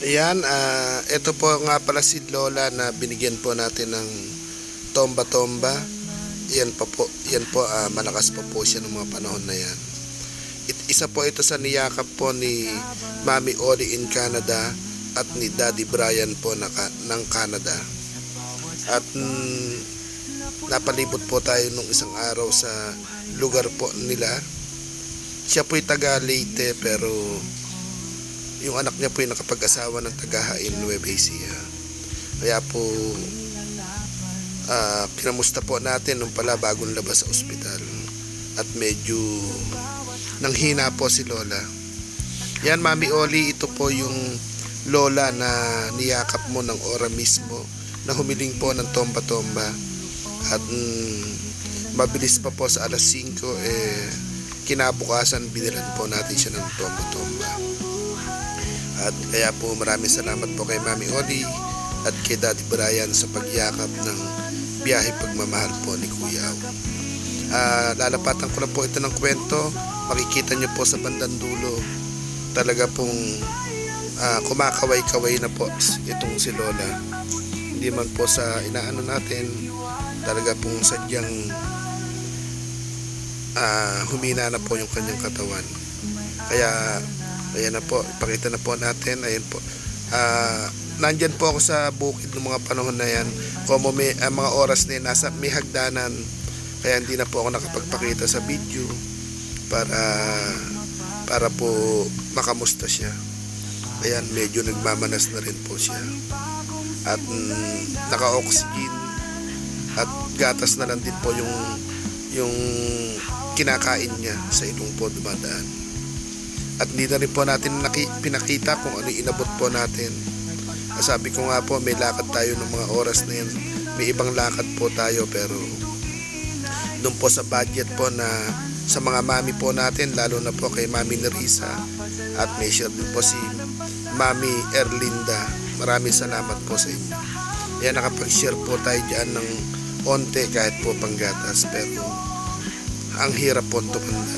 Ayan, ah, ito po nga pala si Lola na binigyan po natin ng tomba-tomba. Yan po po, yan po ah, malakas pa po siya ng mga panahon na yan. It, isa po ito sa niyakap po ni Mami Oli in Canada at ni Daddy Brian po na, ng Canada. At mm, napalibot po tayo nung isang araw sa lugar po nila. Siya po'y taga Leyte pero yung anak niya po yung nakapag-asawa ng taga-Hain Nueva Ecija. Kaya po ah, kinamusta po natin nung pala bagong labas sa ospital at medyo nanghina po si Lola. Yan Mami Oli, ito po yung Lola na niyakap mo ng ora mismo na humiling po ng tomba-tomba at mm, mabilis pa po sa alas 5 eh kinabukasan binilan po natin siya ng tomba-tomba. At kaya po maraming salamat po kay Mami Oli at kay Daddy Brian sa pagyakap ng biyahe pagmamahal po ni Kuya. Au. Ah, lalapatan ko lang po ito ng kwento. Makikita niyo po sa bandang dulo. Talaga pong ah, kumakaway-kaway na po itong si Lola. Hindi man po sa inaano natin. Talaga pong sadyang ah, humina na po yung kanyang katawan. Kaya Ayan na po, ipakita na po natin. Ayan po. Ah, nandyan po ako sa bukid ng mga panahon na yan. Kung may ah, mga oras na yan, nasa may hagdanan. Kaya hindi na po ako nakapagpakita sa video para para po makamusta siya. Ayan, medyo nagmamanas na rin po siya. At mm, naka-oxygen at gatas na lang din po yung yung kinakain niya sa ilong po dumadaan. At na rin po natin naki, pinakita kung ano inabot po natin. Sabi ko nga po, may lakad tayo ng mga oras na yan. May ibang lakad po tayo pero doon po sa budget po na sa mga mami po natin, lalo na po kay Mami Nerissa at may share din po si Mami Erlinda. Maraming salamat po sa inyo. Yan, nakapag-share po tayo dyan ng onte kahit po panggatas pero ang hirap po tumanda.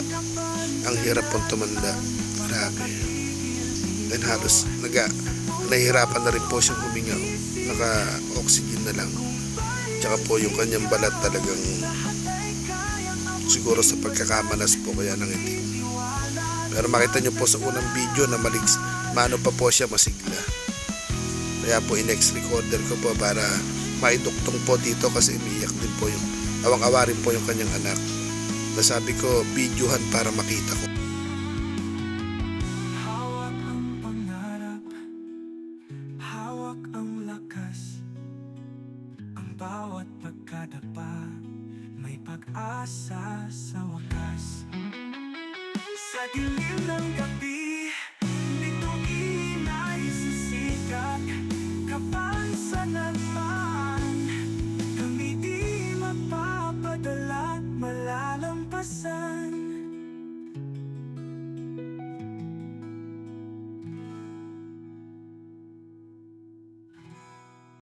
Ang hirap po tumanda. Grabe. Then halos naga, nahihirapan na rin po siyang huminga. Naka-oxygen na lang. Tsaka po yung kanyang balat talagang siguro sa pagkakamanas po kaya nang itim. Pero makita nyo po sa unang video na maligs, mano pa po siya masigla. Kaya po in-next recorder ko po para maiduktong po dito kasi umiyak din po yung awang-awarin po yung kanyang anak. Nasabi ko, videohan para makita ko. Pagkadapa May pag-asa sa wakas. Sa dilim ng gabi